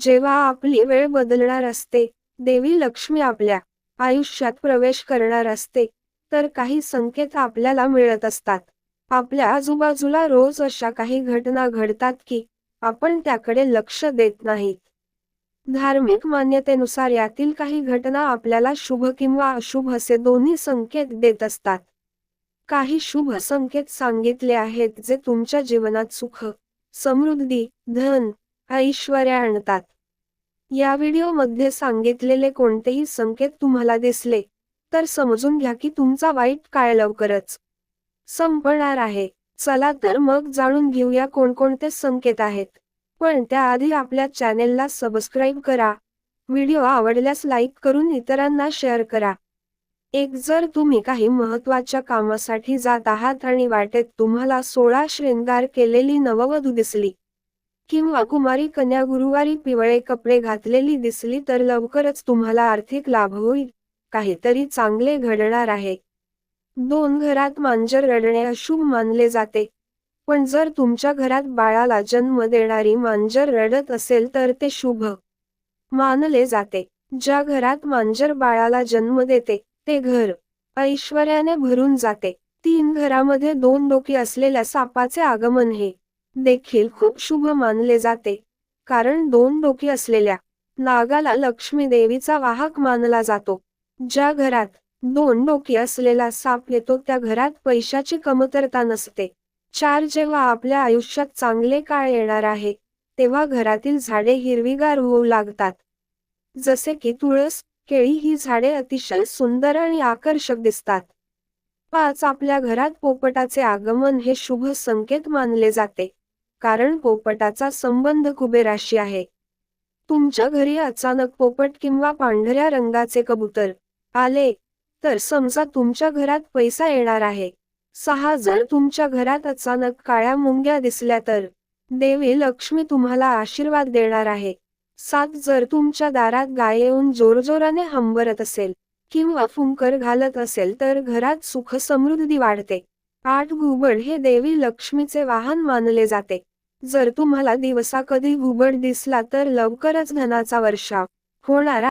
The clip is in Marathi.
जेव्हा आपली वेळ बदलणार असते देवी लक्ष्मी आपल्या आयुष्यात प्रवेश करणार असते तर काही संकेत आपल्याला मिळत असतात. आपल्या आजूबाजूला रोज अशा काही घटना घडतात की आपण त्याकडे लक्ष देत नाहीत धार्मिक मान्यतेनुसार यातील काही घटना आपल्याला शुभ किंवा अशुभ असे दोन्ही संकेत देत असतात. काही शुभ संकेत सांगितले आहेत जे तुमच्या जीवनात सुख समृद्धी धन ऐश्वर्य आणतात. या व्हिडिओमध्ये सांगितलेले कोणतेही संकेत तुम्हाला दिसले तर समजून घ्या की तुमचा वाईट काळ लवकरच संपणार आहे. चला तर मग जाणून घेऊया कोणकोणते संकेत आहेत. पण त्याआधी आपल्या चॅनेलला सबस्क्राईब करा. व्हिडिओ आवडल्यास लाईक करून इतरांना शेअर करा. एक जर तुम्ही काही महत्त्वाच्या कामासाठी जात आहात आणि वाटेत तुम्हाला सोळा श्रृंगार केलेली नववधू दिसली किंवा कुमारी कन्या गुरुवारी पिवळे कपडे घातलेली दिसली तर लवकरच तुम्हाला आर्थिक लाभ होईल. काहीतरी चांगले घडणार आहे. दोन घरात मांजर रडणे अशुभ मानले जाते. पण जर तुमच्या घरात बाळाला जन्म देणारी मांजर रडत असेल तर ते शुभ. मानले जाते. ज्या घरात मांजर बाळाला जन्म देते ते घर ऐश्वर्याने भरून जाते. तीन घरामध्ये दोन डोकी असलेल्या सापाचे आगमन हे देखील खूप शुभ मानले जाते. कारण दोन डोकी असलेल्या नागाला लक्ष्मी देवीचा वाहक मानला जातो. ज्या घरात दोन डोकी असलेला साप येतो त्या घरात पैशाची कमतरता नसते. चार जेव्हा आपल्या आयुष्यात चांगले काळ येणार आहे तेव्हा घरातील झाडे हिरवीगार होऊ लागतात. जसे की तुळस केळी ही झाडे अतिशय सुंदर आणि आकर्षक दिसतात. पाच आपल्या घरात पोपटाचे आगमन हे शुभ संकेत मानले जाते. कारण पोपटाचा संबंध कुबेराशी आहे. तुमच्या घरी अचानक पोपट किंवा पांढऱ्या रंगाचे कबूतर आले तर समजा तुमच्या घरात पैसा येणार आहे. सहा जर तुमच्या घरात अचानक काळ्या मुंग्या दिसल्या तर देवी लक्ष्मी तुम्हाला आशीर्वाद देणार आहे. सात जर तुमच्या दारात गाय येऊन जोरजोराने हंबरत असेल किंवा फुंकर घालत असेल तर घरात सुख समृद्धी वाढते. आठ घुबड हे देवी लक्ष्मीचे वाहन मानले जाते. जर तुम्हाला दिवसा कधी घुबड दिसला तर लवकरच धनाचा वर्षाव होणार